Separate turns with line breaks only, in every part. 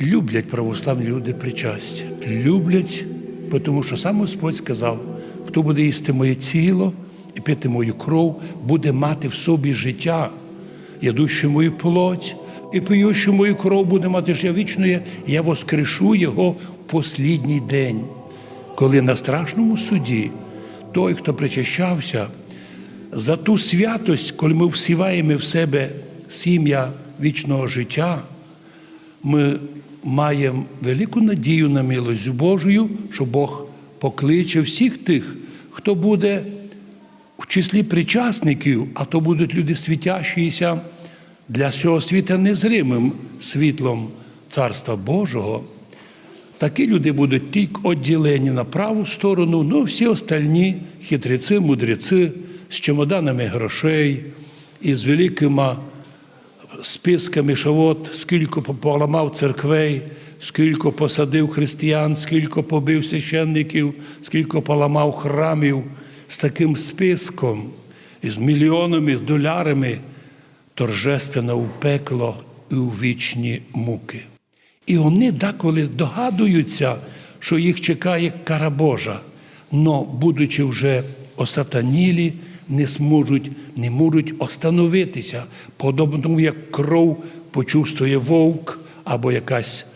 Люблять православні люди причастя. Люблять, тому що сам Господь сказав, хто буде їсти моє тіло і пити мою кров, буде мати в собі життя, ядущий мою плоть, і пиючи мою кров буде мати життя вічне, я воскрешу його в послідній день, коли на страшному суді той, хто причащався, за ту святость, коли ми всіваємо в себе сім'я вічного життя, ми маємо велику надію на милость Божою, що Бог покличе всіх тих, хто буде в числі причасників, а то будуть люди світящіся для всього світа незримим світлом Царства Божого. Такі люди будуть тільки відділені на праву сторону, ну всі остальні хитреці, мудреці з чемоданами грошей і з великими списками, що от скільки поламав церквей, скільки посадив християн, скільки побив священників, скільки поламав храмів з таким списком, із мільйонами, з долярами, торжественно в пекло і у вічні муки. І вони деколи догадуються, що їх чекає кара Божа, но, будучи вже осатанілі, не зможуть, не можуть остановитися, подобно як кров почувствує вовк або якась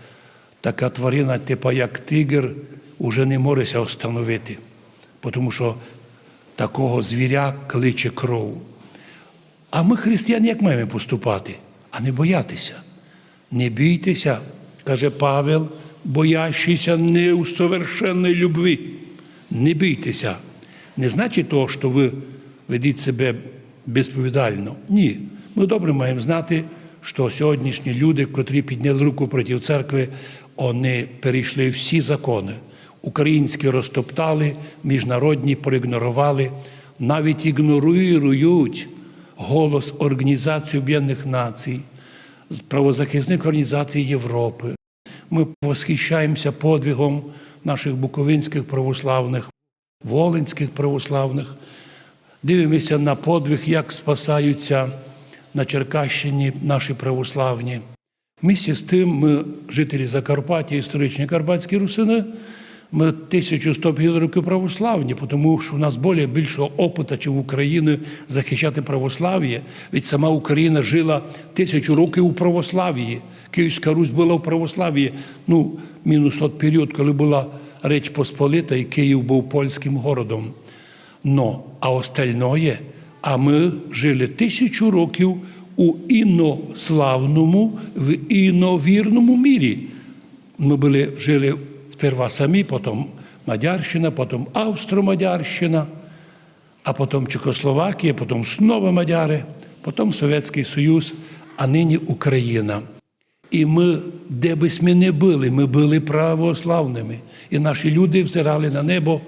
така тварина, типу як тигр, уже не можеся остановити, тому що такого звіря кличе кров. А ми, християни, як маємо поступати? А не боятися. Не бійтеся, каже Павел, боящийся неусовершенної любви. Не бійтеся. Не значить того, що ви ведіть себе безповідально. Ні. Ми добре маємо знати, що сьогоднішні люди, котрі підняли руку проти церкви, вони перейшли всі закони. Українські розтоптали, міжнародні проігнорували, навіть ігнорують голос Організації Об'єднаних Націй, правозахисних організацій Європи. Ми восхищаємося подвигом наших буковинських православних, волинських православних. Дивимося на подвиг, як спасаються на Черкащині наші православні. Місті з тим, ми, жителі Закарпаття, історичні карпатські русини, ми 1150 років православні, тому що у нас більше більшого опиту, ніж в Україні захищати православ'я. Ведь сама Україна жила тисячу років у православ'ї. Київська Русь була в православ'ї. Ну, мінус от період, коли була Реч Посполита, і Київ був польським городом. Но, а остальное, а ми жили тисячу років у інославному, в іновірному мірі. Ми були, жили сперва самі, потім Мадярщина, потім Австро-Мадярщина, а потім Чехословакія, потім знову Мадяри, потім Совєтський Союз, а нині Україна. І ми, де би ми не були, ми були православними. І наші люди взирали на небо,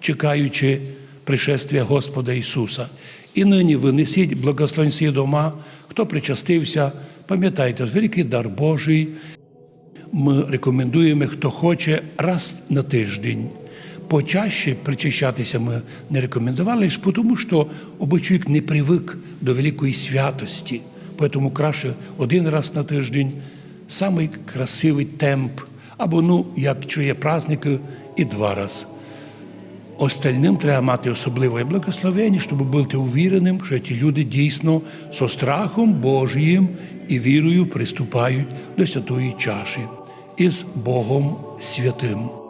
чекаючи пришествия Господа Ісуса. І нині ви несіть благословенці дома, хто причастився, пам'ятайте, великий дар Божий. Ми рекомендуємо, хто хоче, раз на тиждень. Почаще причащатися ми не рекомендували, ж тому що обичайок не привик до великої святості. Тому краще один раз на тиждень, самий красивий темп, або, ну, як чує праздники, і два рази. Остальним треба мати особливе благословення, щоб бути увіреним, що ті люди дійсно со страхом Божіїм і вірою приступають до святої чаші із Богом святим.